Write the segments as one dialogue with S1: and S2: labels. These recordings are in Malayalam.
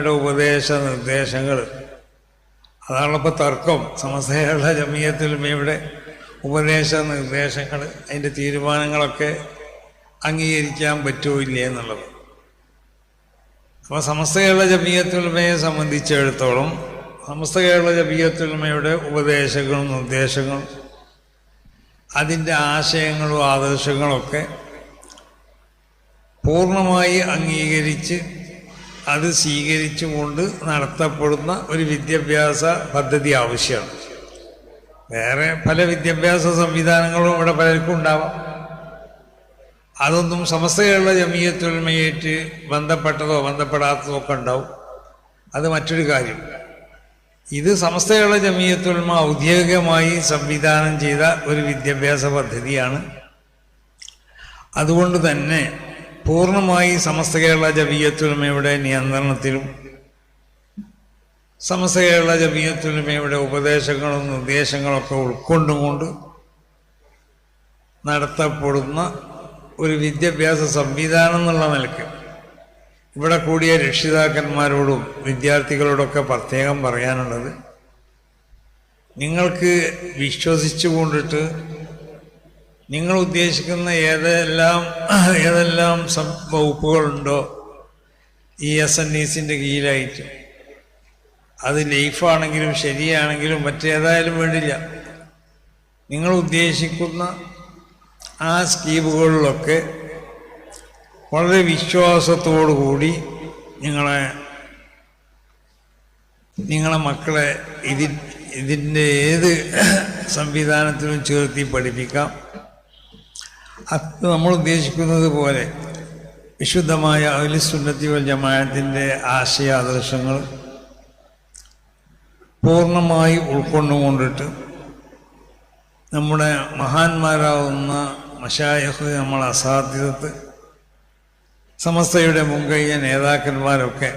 S1: ഉപദേശ നിർദ്ദേശങ്ങൾ അതാണിപ്പോൾ തർക്കം. സമസ്തയുള്ള ജമീയത്തിലുമയുടെ ഉപദേശ നിർദ്ദേശങ്ങൾ അതിന്റെ തീരുമാനങ്ങളൊക്കെ അംഗീകരിക്കാൻ പറ്റുമോ ഇല്ല എന്നുള്ളത്. അപ്പോൾ സമസ്തയുള്ള ജമീയത്തുൽമയെ സംബന്ധിച്ചിടത്തോളം സമസ്ത കേരള ജമീയത്തുൽമയുടെ ഉപദേശങ്ങളും നിർദ്ദേശങ്ങളും അതിന്റെ ആശയങ്ങളും ആദർശങ്ങളൊക്കെ പൂർണമായി അംഗീകരിച്ച് അത് സ്വീകരിച്ചുകൊണ്ട് നടത്തപ്പെടുന്ന ഒരു വിദ്യാഭ്യാസ പദ്ധതി ആവശ്യമാണ്. വേറെ പല വിദ്യാഭ്യാസ സംവിധാനങ്ങളും ഇവിടെ പലർക്കും ഉണ്ടാവാം. അതൊന്നും സമസ്തയുള്ള ജമീയത്തൊരുമയായിട്ട് ബന്ധപ്പെട്ടതോ ബന്ധപ്പെടാത്തതോ ഒക്കെ ഉണ്ടാവും. അത് മറ്റൊരു കാര്യം ഇത് സമസ്തയുള്ള ജമീയത്തൊരുമ ഔദ്യോഗികമായി സംവിധാനം ചെയ്ത ഒരു വിദ്യാഭ്യാസ പദ്ധതിയാണ്. അതുകൊണ്ട് തന്നെ പൂർണമായി സമസ്ത കേരള ജമീയത്തുൽമയുടെ നിയന്ത്രണത്തിലും സമസ്ത കേരള ജമീയത്തുൽമയുടെ ഉപദേശങ്ങളും നിർദ്ദേശങ്ങളൊക്കെ ഉൾക്കൊണ്ടുകൊണ്ട് നടത്തപ്പെടുന്ന ഒരു വിദ്യാഭ്യാസ സംവിധാനം എന്നുള്ള നിലയ്ക്ക് ഇവിടെ കൂടിയ രക്ഷിതാക്കന്മാരോടും വിദ്യാർത്ഥികളോടൊക്കെ പ്രത്യേകം പറയാനുള്ളത് നിങ്ങൾക്ക് വിശ്വസിച്ചു കൊണ്ടിട്ട് നിങ്ങൾ ഉദ്ദേശിക്കുന്ന ഏതെല്ലാം ഏതെല്ലാം സബ് വകുപ്പുകളുണ്ടോ ഈ എസ് എൻ ഇസിന്റെ കീഴിലായിട്ട് അത് ലൈഫാണെങ്കിലും ശരിയാണെങ്കിലും മറ്റേതായാലും വേണ്ടില്ല. നിങ്ങൾ ഉദ്ദേശിക്കുന്ന ആ സ്കീമുകളിലൊക്കെ വളരെ വിശ്വാസത്തോടു കൂടി നിങ്ങളെ നിങ്ങളെ മക്കളെ ഇതിൽ ഇതിന്റെ ഏത് സംവിധാനത്തിലും ചേർത്തി പഠിപ്പിക്കാം. അത് നമ്മൾ ഉദ്ദേശിക്കുന്നത് പോലെ വിശുദ്ധമായ അലിസുന്നത്തി വൽ ആശയ ആദർശങ്ങൾ പൂർണമായി ഉൾക്കൊണ്ടുകൊണ്ടിട്ട് നമ്മുടെ മഹാന്മാരാവുന്ന മഷായഹ് നമ്മൾ അസാധ്യതത്ത് സമസ്തയുടെ മുൻകൈയ നേതാക്കന്മാരൊക്കെ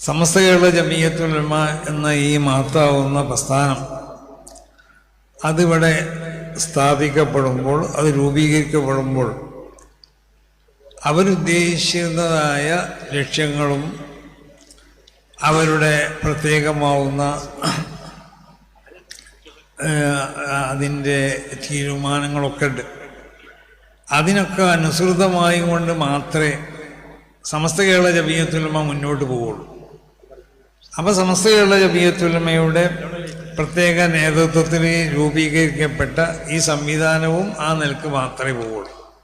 S1: സമസ്തകളുടെ ജമീയത്തുലമ എന്ന ഈ മഹത്താവുന്ന പ്രസ്ഥാനം അതിവിടെ സ്ഥാപിക്കപ്പെടുമ്പോൾ അത് രൂപീകരിക്കപ്പെടുമ്പോൾ അവരുദ്ദേശിക്കുന്നതായ ലക്ഷ്യങ്ങളും അവരുടെ പ്രത്യേകമാവുന്ന അതിന്റെ തീരുമാനങ്ങളൊക്കെ ഉണ്ട്. അതിനൊക്കെ അനുസൃതമായി കൊണ്ട് മാത്രമേ സമസ്ത കേരള ജമീയത്തുലമ മുന്നോട്ട് പോവുള്ളൂ. അപ്പോൾ സമസ്ത കേരള ജമീയത്തുലമയുടെ പ്രത്യേക നേതൃത്വത്തിന് രൂപീകരിക്കപ്പെട്ട ഈ സംവിധാനവും ആ നിലയ്ക്ക് മാത്രമേ പോവുള്ളൂ.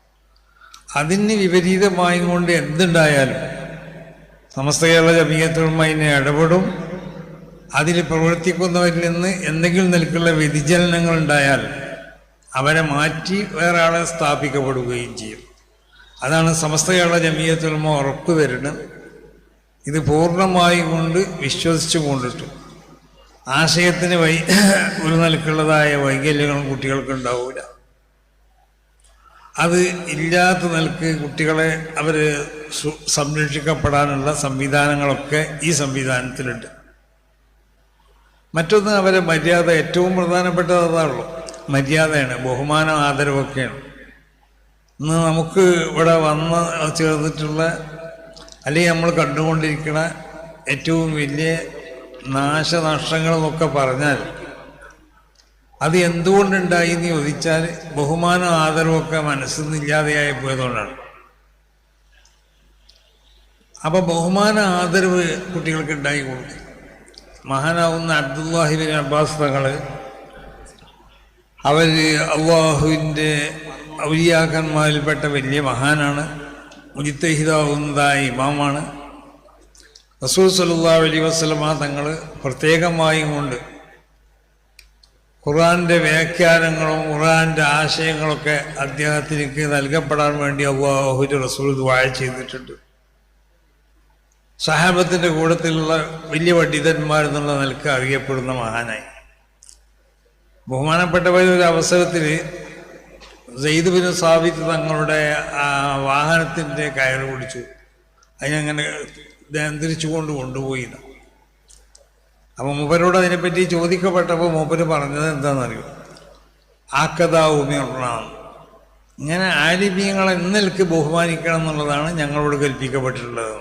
S1: അതിന് വിപരീതമായും കൊണ്ട് എന്തുണ്ടായാലും സമസ്ത കേരള ജമീയത്തുമായി ഇടപെടും. അതിൽ പ്രവർത്തിക്കുന്നവരിൽ നിന്ന് എന്തെങ്കിലും നിലക്കുള്ള വ്യതിചലനങ്ങൾ ഉണ്ടായാൽ അവരെ മാറ്റി വേറെ സ്ഥാപിക്കപ്പെടുകയും ചെയ്യും. അതാണ് സമസ്ത കേരള ജമീയത്തുമ ഉറപ്പ് ഇത് പൂർണമായി കൊണ്ട് വിശ്വസിച്ചു കൊണ്ടിട്ട് ആശയത്തിന് വൈ ഒരു നിലക്കുള്ളതായ വൈകല്യങ്ങളും കുട്ടികൾക്ക് ഉണ്ടാവില്ല അത് ഇല്ലാത്ത നിലയ്ക്ക് കുട്ടികളെ അവർ സംരക്ഷിക്കപ്പെടാനുള്ള സംവിധാനങ്ങളൊക്കെ ഈ സംവിധാനത്തിലുണ്ട്. മറ്റൊന്ന് അവരെ മര്യാദ ഏറ്റവും പ്രധാനപ്പെട്ടത് അതാണല്ലോ. മര്യാദയാണ് ബഹുമാനം ആദരവൊക്കെയാണ്. ഇന്ന് നമുക്ക് ഇവിടെ വന്ന് ചേർന്നിട്ടുള്ള അല്ലെങ്കിൽ നമ്മൾ കണ്ടുകൊണ്ടിരിക്കുന്ന ഏറ്റവും വലിയ നാശനഷ്ടങ്ങൾ എന്നൊക്കെ പറഞ്ഞാൽ അത് എന്തുകൊണ്ടുണ്ടായി എന്ന് ചോദിച്ചാൽ ബഹുമാനം ആദരവൊക്കെ മനസ്സിൽ നിന്നില്ലാതെയായി പോയതുകൊണ്ടാണ്. അപ്പൊ ബഹുമാന ആദരവ് കുട്ടികൾക്ക് ഉണ്ടായി കൊടുക്കും. മഹാനാവുന്ന അബ്ദുല്ലാഹിബിൻ അബ്ബാസ് തങ്ങൾ അവർ അള്ളാഹുവിന്റെ ഔലിയാക്കന്മാരിൽപ്പെട്ട വലിയ മഹാനാണ്. മുജിത്തഹിതാവുന്നതായ ഇമാമാണ്. റസൂൽ സല്ലാ അലി വസ്ലമ തങ്ങൾ പ്രത്യേകമായും കൊണ്ട് ഖുറാന്റെ വ്യാഖ്യാനങ്ങളും ഖുറാന്റെ ആശയങ്ങളൊക്കെ അദ്ദേഹത്തിലേക്ക് നൽകപ്പെടാൻ വേണ്ടി അബുഹുജ് റസൂൽ വായ ചെയ്തിട്ടുണ്ട്. സഹാബത്തിന്റെ കൂട്ടത്തിലുള്ള വലിയ പണ്ഡിതന്മാരെന്നുള്ള നിലയ്ക്ക് അറിയപ്പെടുന്ന മഹാനായി. ബഹുമാനപ്പെട്ടവർ ഒരു അവസരത്തിൽ സെയ്ദുബിന് സാബിത്ത് തങ്ങളുടെ വാഹനത്തിന്റെ കയറ് പിടിച്ചു. അതിനങ്ങനെ നിയന്ത്രിച്ചുകൊണ്ട് കൊണ്ടുപോയി അപ്പോൾ മൂപ്പരോട് അതിനെപ്പറ്റി ചോദിക്കപ്പെട്ടപ്പോൾ മൂപ്പര് പറഞ്ഞത് എന്താണെന്നറിയോ ആക്കഥാ ഉമിയുള്ളതാണ് ഇങ്ങനെ ആലിമീങ്ങളെ ഇന്നൽക്ക് ബഹുമാനിക്കണം എന്നുള്ളതാണ് ഞങ്ങളോട് കൽപ്പിക്കപ്പെട്ടിട്ടുള്ളത്.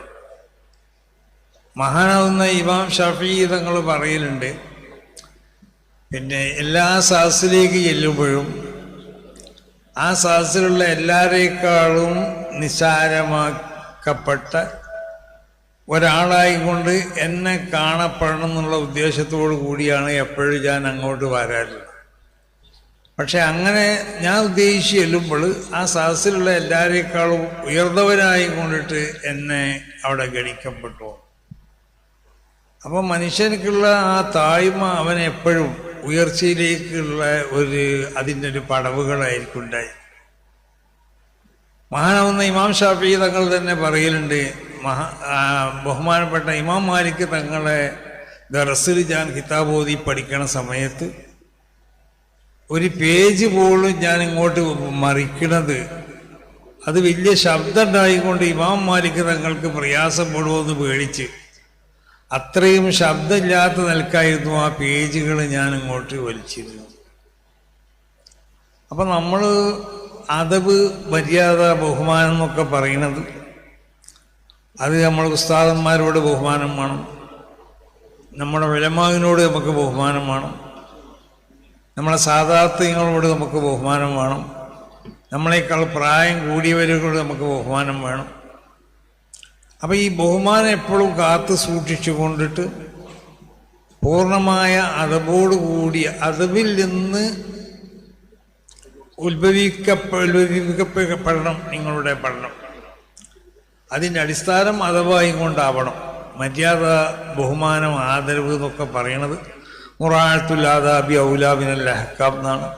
S1: മഹാനാവുന്ന ഇമാം ഷഫീ തങ്ങൾ പറയലുണ്ട് പിന്നെ എല്ലാ സാസിലേക്ക് ചെല്ലുമ്പോഴും ആ സാസിലുള്ള എല്ലാവരേക്കാളും നിസ്സാരമാക്കപ്പെട്ട ഒരാളായി കൊണ്ട് എന്നെ കാണപ്പെടണം എന്നുള്ള ഉദ്ദേശത്തോടു കൂടിയാണ് എപ്പോഴും ഞാൻ അങ്ങോട്ട് വരാറുള്ളത്. പക്ഷെ അങ്ങനെ ഞാൻ ഉദ്ദേശിച്ച് ചെല്ലുമ്പോൾ ആ സദസ്സിലുള്ള എല്ലാവരേക്കാളും ഉയർന്നവരായി കൊണ്ടിട്ട് എന്നെ അവിടെ ഗണിക്കപ്പെട്ടു. അപ്പം മനുഷ്യനക്കുള്ള ആ താഴ്മ അവൻ എപ്പോഴും ഉയർച്ചയിലേക്കുള്ള ഒരു അതിന്റെ ഒരു പടവുകളായിരിക്കും ഉണ്ടായി. മഹാനാവുന്ന ഇമാം ഷാഫി തങ്ങൾ തന്നെ പറയലുണ്ട് മഹാ ബഹുമാനപ്പെട്ട ഇമാം മാലിക് തങ്ങളെ ദറസിൽ ഞാൻ കിതാബ് ഓതി പഠിക്കണ സമയത്ത് ഒരു പേജ് പോലും ഞാൻ ഇങ്ങോട്ട് മറിക്കണത് അത് വലിയ ശബ്ദം ഉണ്ടായിക്കൊണ്ട് ഇമാം മാലിക് തങ്ങൾക്ക് പ്രയാസപ്പെടുമെന്ന് പേടിച്ച് അത്രയും ശബ്ദമില്ലാത്ത നിലക്കായിരുന്നു ആ പേജുകൾ ഞാൻ ഇങ്ങോട്ട് വലിച്ചിരുന്നു അപ്പം നമ്മൾ അതവ് മര്യാദ ബഹുമാനം എന്നൊക്കെ പറയണത് അത് നമ്മൾ ഉസ്താദന്മാരോട് ബഹുമാനം വേണം. നമ്മുടെ വിലമാവിനോട് നമുക്ക് ബഹുമാനം വേണം. നമ്മളെ സാധാർത്ഥ്യങ്ങളോട് നമുക്ക് ബഹുമാനം വേണം. നമ്മളെക്കാൾ പ്രായം കൂടിയവരോട് നമുക്ക് ബഹുമാനം വേണം. അപ്പോൾ ഈ ബഹുമാനം എപ്പോഴും കാത്തു സൂക്ഷിച്ചു കൊണ്ടിട്ട് പൂർണമായ അതവോട് കൂടിയ അതവിൽ നിന്ന് ഉത്ഭവിക്കപ്പെ ഉത്ഭവിക്കപ്പെടണം നിങ്ങളുടെ പഠനം. അതിന്റെ അടിസ്ഥാനം അഥവാ കൊണ്ടാവണം. മര്യാദ ബഹുമാനം ആദരവ് എന്നൊക്കെ പറയണത് മുറാഴത്തുല്ലാദാബി ഔലാബിനൽ ലഹക്കാം എന്നാണ്.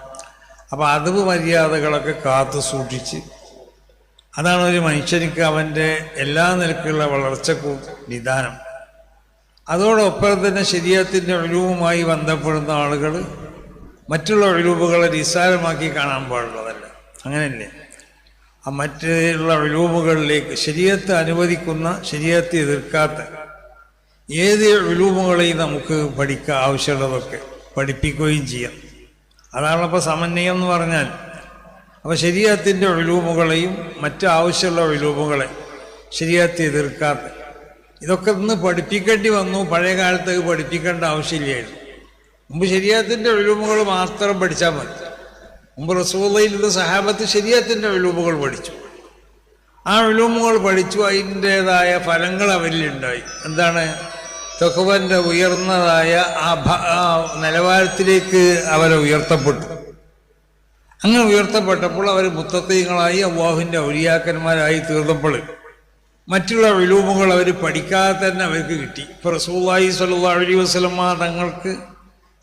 S1: അപ്പോൾ അതവ് മര്യാദകളൊക്കെ കാത്തു സൂക്ഷിച്ച് അതാണ് ഒരു മനുഷ്യനിക്ക് അവന്റെ എല്ലാ നിലക്കുള്ള വളർച്ചക്കും നിദാനം. അതോടൊപ്പം തന്നെ ശരീരത്തിന്റെ ഒഴിവുമായി ബന്ധപ്പെടുന്ന ആളുകൾ മറ്റുള്ള ഒഴിവുകളെ നിസ്സാരമാക്കി കാണാൻ പാടുള്ളതല്ല. അങ്ങനെയല്ലേ? മറ്റുള്ള വിലൂപുകളിലേക്ക് ശരീരത്തെ അനുവദിക്കുന്ന ശരീരത്തെ എതിർക്കാത്ത ഏത് വിലൂപുകളെയും നമുക്ക് പഠിക്കുക ആവശ്യമുള്ളതൊക്കെ പഠിപ്പിക്കുകയും ചെയ്യാം. അതാണപ്പോൾ സമന്വയം എന്ന് പറഞ്ഞാൽ. അപ്പോൾ ശരീരത്തിന്റെ വിലൂപുകളെയും മറ്റു ആവശ്യമുള്ള വിലൂപുകളെ ശരീരത്തെ എതിർക്കാത്ത ഇതൊക്കെ ഇന്ന് പഠിപ്പിക്കേണ്ടി വന്നു. പഴയ കാലത്ത് ഇത് പഠിപ്പിക്കേണ്ട ആവശ്യമില്ലായിരുന്നു. മുമ്പ് ശരീരത്തിന്റെ വിലൂപുകൾ മാത്രം പഠിച്ചാൽ മതി. മുമ്പ് റസൂലയിലുള്ള സഹാബത്ത് ശരിയത്തിന്റെ ഒഴിവുകൾ പഠിച്ചു. ആ ഒഴിവുകൾ പഠിച്ചു അതിന്റെതായ ഫലങ്ങൾ അവരിലുണ്ടായി എന്താണ്? തൊക്കുവന്റെ ഉയർന്നതായ ആ നിലവാരത്തിലേക്ക് അവരെ ഉയർത്തപ്പെട്ടു. അങ്ങനെ ഉയർത്തപ്പെട്ടപ്പോൾ അവർ മുത്തത്തീങ്ങളായി അള്ളാഹുവിന്റെ ഔലിയാക്കന്മാരായി തീർന്നപ്പോൾ മറ്റുള്ള വിലൂമുകൾ അവർ പഠിക്കാതെ തന്നെ അവർക്ക് കിട്ടി. ഇപ്പോൾ റസൂല്ലായി സല്ലാ അലി വസ്ലമ്മ തങ്ങൾക്ക്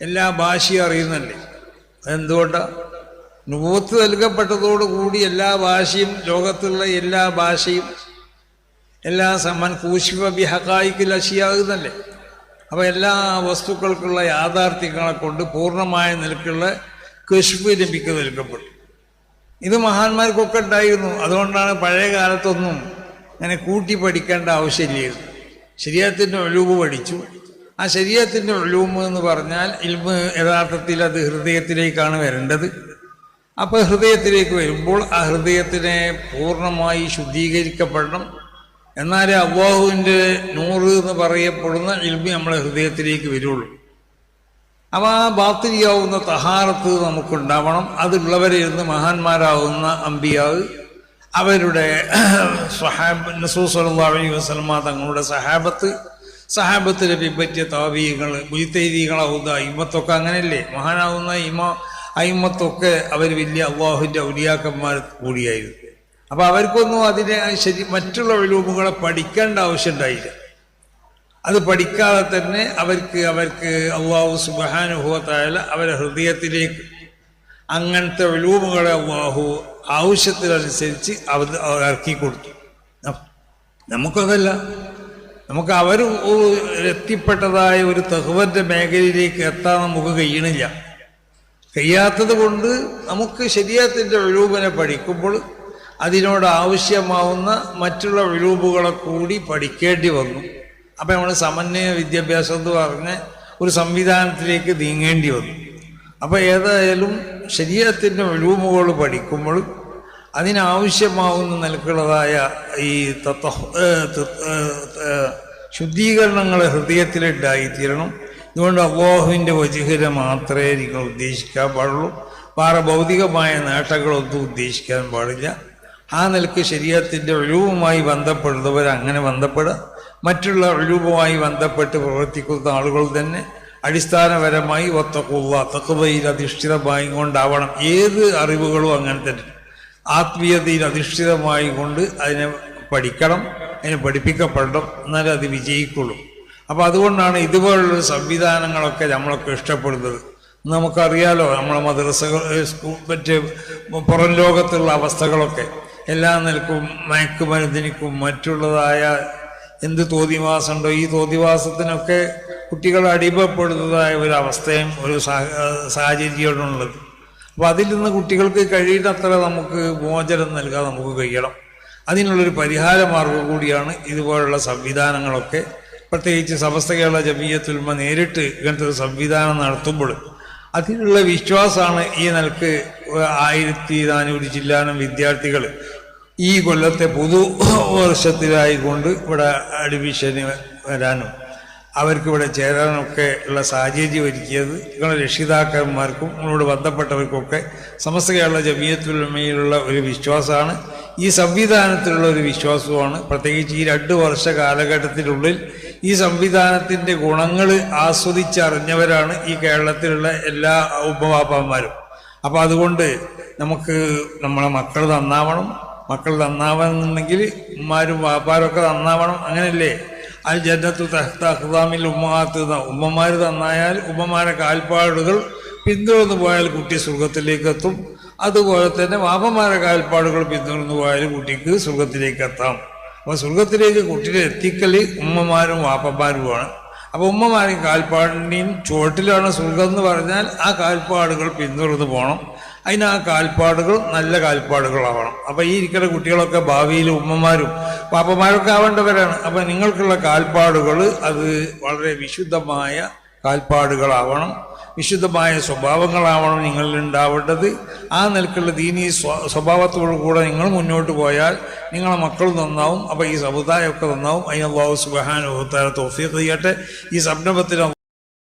S1: എല്ലാ ഭാഷയും അറിയുന്നല്ലേ അതെന്തുകൊണ്ടാണ് നുപത്ത് നൽകപ്പെട്ടതോടുകൂടി എല്ലാ ഭാഷയും ലോകത്തുള്ള എല്ലാ ഭാഷയും എല്ലാ സമ്മൻ കൂശിവ ബിഹക്കായിക്കിൽ അശിയാകുന്നല്ലേ അപ്പോൾ എല്ലാ വസ്തുക്കൾക്കുള്ള യാഥാർത്ഥ്യങ്ങളെ കൊണ്ട് പൂർണമായ നിലക്കുള്ള കശ്ഫ് ലഭിക്കുക നൽകപ്പെട്ടു. ഇത് മഹാന്മാർക്കൊക്കെ ഉണ്ടായിരുന്നു. അതുകൊണ്ടാണ് പഴയ കാലത്തൊന്നും അങ്ങനെ കൂട്ടി പഠിക്കേണ്ട ആവശ്യമില്ലായിരുന്നു. ശരീരത്തിന്റെ ഒഴിവ് പഠിച്ചു. ആ ശരീരത്തിന്റെ ഒഴിവ് എന്ന് പറഞ്ഞാൽ ഇൽമ് യഥാർത്ഥത്തിൽ അത് ഹൃദയത്തിലേക്കാണ് വരേണ്ടത്. അപ്പോൾ ഹൃദയത്തിലേക്ക് വരുമ്പോൾ ആ ഹൃദയത്തിനെ പൂർണമായി ശുദ്ധീകരിക്കപ്പെടണം. എന്നാലേ അള്ളാഹുവിന്റെ നൂറ് എന്ന് പറയപ്പെടുന്ന ഇൽമി നമ്മളെ ഹൃദയത്തിലേക്ക് വരുള്ളൂ. അപ്പോൾ ആ ബാത്തിരിയാവുന്ന തഹാറത്ത് നമുക്കുണ്ടാവണം. അതുള്ളവരെ ഇരുന്ന് മഹാന്മാരാവുന്ന അമ്പിയാവ് അവരുടെ സഹാബ് നസൂസലി അലൈഹി വസല്ലമ തങ്ങളുടെ സഹാബത്ത് സഹാബത്തിനെ പിപ്പറ്റിയ താവീകൾ മുജിത്തൈദികളാവുന്ന ഇമ്മത്തൊക്കെ അങ്ങനെയല്ലേ? മഹാനാവുന്ന ഇമ അയിമത്തൊക്കെ അവർ വലിയ അള്ളാഹുവിന്റെ ഔലിയാക്കന്മാർ കൂടിയായിരുന്നു അപ്പോൾ അവർക്കൊന്നും അതിനെ ശരി മറ്റുള്ള ഒഴിവുകളെ പഠിക്കേണ്ട ആവശ്യമുണ്ടായില്ല. അത് പഠിക്കാതെ തന്നെ അവർക്ക് അവർക്ക് അള്ളാഹു സുബാനുഭവത്തായ അവരെ ഹൃദയത്തിലേക്ക് അങ്ങനത്തെ ഒഴിവുകളെ അള്ളാഹു ആവശ്യത്തിനനുസരിച്ച് അവർ ഇറക്കി കൊടുത്തു. നമുക്കതല്ല. നമുക്ക് അവർ എത്തിപ്പെട്ടതായ ഒരു തഹുവന്റെ മേഖലയിലേക്ക് എത്താൻ നമുക്ക് കഴിയണില്ല. കഴിയാത്തത് കൊണ്ട് നമുക്ക് ശരീരത്തിന്റെ വിരൂപനെ പഠിക്കുമ്പോൾ അതിനോട് ആവശ്യമാവുന്ന മറ്റുള്ള ഒഴിവുകളെ കൂടി പഠിക്കേണ്ടി വന്നു. അപ്പം നമ്മൾ സമന്വയ വിദ്യാഭ്യാസം എന്ന് പറഞ്ഞ ഒരു സംവിധാനത്തിലേക്ക് നീങ്ങേണ്ടി വന്നു. അപ്പോൾ ഏതായാലും ശരീരത്തിന്റെ ഒഴിവുകൾ പഠിക്കുമ്പോൾ അതിനാവശ്യമാവുന്ന നിലക്കുള്ളതായ ഈ തത്വ ശുദ്ധീകരണങ്ങൾ ഹൃദയത്തിലുണ്ടായിത്തീരണം. അതുകൊണ്ട് അള്ളാഹുവിന്റെ വജുഹിനെ മാത്രമേ നിങ്ങൾ ഉദ്ദേശിക്കാൻ പാടുള്ളൂ. വേറെ ഭൗതികമായ നേട്ടങ്ങളൊന്നും ഉദ്ദേശിക്കാൻ പാടില്ല. ആ നിലയ്ക്ക് ശരീരത്തിന്റെ ഒഴിവുമായി ബന്ധപ്പെടുന്നവർ അങ്ങനെ ബന്ധപ്പെടുക. മറ്റുള്ള ഒഴിവുമായി ബന്ധപ്പെട്ട് പ്രവർത്തിക്കുന്ന ആളുകൾ തന്നെ അടിസ്ഥാനപരമായി ഒത്തക്കുള്ള തക്കുവയിൽ അധിഷ്ഠിതമായി കൊണ്ടാവണം. ഏത് അറിവുകളും അങ്ങനെ തന്നെ. ആത്മീയതയിൽ അധിഷ്ഠിതമായി കൊണ്ട് അതിനെ പഠിക്കണം അതിനെ പഠിപ്പിക്കപ്പെടണം എന്നാലേ അത് വിജയിക്കുള്ളൂ. അപ്പോൾ അതുകൊണ്ടാണ് ഇതുപോലുള്ള സംവിധാനങ്ങളൊക്കെ നമ്മളൊക്കെ ഇഷ്ടപ്പെടുന്നത്. നമുക്കറിയാലോ നമ്മളെ മദ്രസകൾ സ്കൂൾ മറ്റ് പുറം ലോകത്തുള്ള അവസ്ഥകളൊക്കെ. എല്ലാ നിലക്കും മയക്കുമരുന്നിനും മറ്റുള്ളതായ എന്ത് തോതിവാസമുണ്ടോ ഈ തോതിവാസത്തിനൊക്കെ കുട്ടികൾ അടിമപ്പെടുന്നതായ ഒരു അവസ്ഥയും ഒരു സാഹചര്യമാണുള്ളത്. അപ്പോൾ അതിൽ നിന്ന് കുട്ടികൾക്ക് കഴിയുന്നത്ര നമുക്ക് മോചനം നൽകാൻ നമുക്ക് കഴിയണം. അതിനുള്ളൊരു പരിഹാര മാർഗം കൂടിയാണ് ഇതുപോലുള്ള സംവിധാനങ്ങളൊക്കെ പ്രത്യേകിച്ച് സമസ്ത കേരള ജമീയത്തുൽമ നേരിട്ട് ഇങ്ങനത്തെ ഒരു സംവിധാനം നടത്തുമ്പോൾ അതിനുള്ള വിശ്വാസമാണ് ഈ നിലയ്ക്ക് ആയിരത്തി നാനൂറ് ജില്ലാനം വിദ്യാർത്ഥികൾ ഈ കൊല്ലത്തെ പുതു വർഷത്തിലായിക്കൊണ്ട് ഇവിടെ അഡ്മിഷന് വരാനും അവർക്ക് ഇവിടെ ചേരാനൊക്കെ ഉള്ള സാഹചര്യം ഒരുക്കിയത് നിങ്ങളുടെ രക്ഷിതാക്കന്മാർക്കും നിങ്ങളോട് ബന്ധപ്പെട്ടവർക്കൊക്കെ സമസ്ത കേരള ജമീയത്തുൽമയിലുള്ള ഒരു വിശ്വാസമാണ്. ഈ സംവിധാനത്തിലുള്ള ഒരു വിശ്വാസമാണ്. പ്രത്യേകിച്ച് ഈ രണ്ട് വർഷ കാലഘട്ടത്തിനുള്ളിൽ ഈ സംവിധാനത്തിന്റെ ഗുണങ്ങൾ ആസ്വദിച്ചറിഞ്ഞവരാണ് ഈ കേരളത്തിലുള്ള എല്ലാ ഉപവാപ്പന്മാരും അപ്പോൾ അതുകൊണ്ട് നമുക്ക് നമ്മളെ മക്കൾ നന്നാവണം. മക്കൾ നന്നാവണമെന്നുണ്ടെങ്കിൽ ഉമ്മാരും വാപ്പാരൊക്കെ നന്നാവണം. അങ്ങനെയല്ലേ അൽ ജന്നത്തു തഹ്ത അഹ്ദാമിൽ ഉമ്മഹാത്ത് ഉമ്മമാർ നന്നായാൽ ഉമ്മമാരെ കാൽപ്പാടുകൾ പിന്തുടർന്നു പോയാൽ കുട്ടി സ്വർഗത്തിലേക്ക് എത്തും. അതുപോലെ തന്നെ വാപ്പമാരെ കാൽപ്പാടുകൾ പിന്തുടർന്നു പോയാൽ കുട്ടിക്ക് സ്വർഗത്തിലേക്ക് എത്താം. അപ്പോൾ സ്വർഗത്തിലേക്ക് കുട്ടിയെ എത്തിക്കൽ ഉമ്മമാരും വാപ്പമാരുമാണ് അപ്പോൾ ഉമ്മമാരും കാൽപ്പാടിന്റെയും ചുവട്ടിലാണ് സ്വർഗം എന്ന് പറഞ്ഞാൽ ആ കാൽപ്പാടുകൾ പിന്തുടർന്ന് പോകണം അതിന് ആ കാൽപ്പാടുകൾ നല്ല കാൽപ്പാടുകളാവണം. അപ്പോൾ ഈ ഇരിക്കുന്ന കുട്ടികളൊക്കെ ഭാവിയിൽ ഉമ്മമാരും പാപ്പമാരൊക്കെ ആവേണ്ടവരാണ്. അപ്പോൾ നിങ്ങൾക്കുള്ള കാൽപ്പാടുകൾ അത് വളരെ വിശുദ്ധമായ കാൽപ്പാടുകളാവണം. വിശുദ്ധമായ സ്വഭാവങ്ങളാവണം നിങ്ങളിൽ ഉണ്ടാവേണ്ടത്. ആ നിലക്കുള്ള ദീനീ സ്വ സ്വഭാവത്തോടു കൂടെ നിങ്ങൾ മുന്നോട്ട് പോയാൽ നിങ്ങളെ മക്കൾ നന്നാവും. അപ്പോൾ ഈ സമുദായമൊക്കെ നന്നാവും. അതിനുള്ള സുബാനുഭവത്താല തോഫീഖ് ചെയ്യട്ടെ. ഈ സംരംഭത്തിന്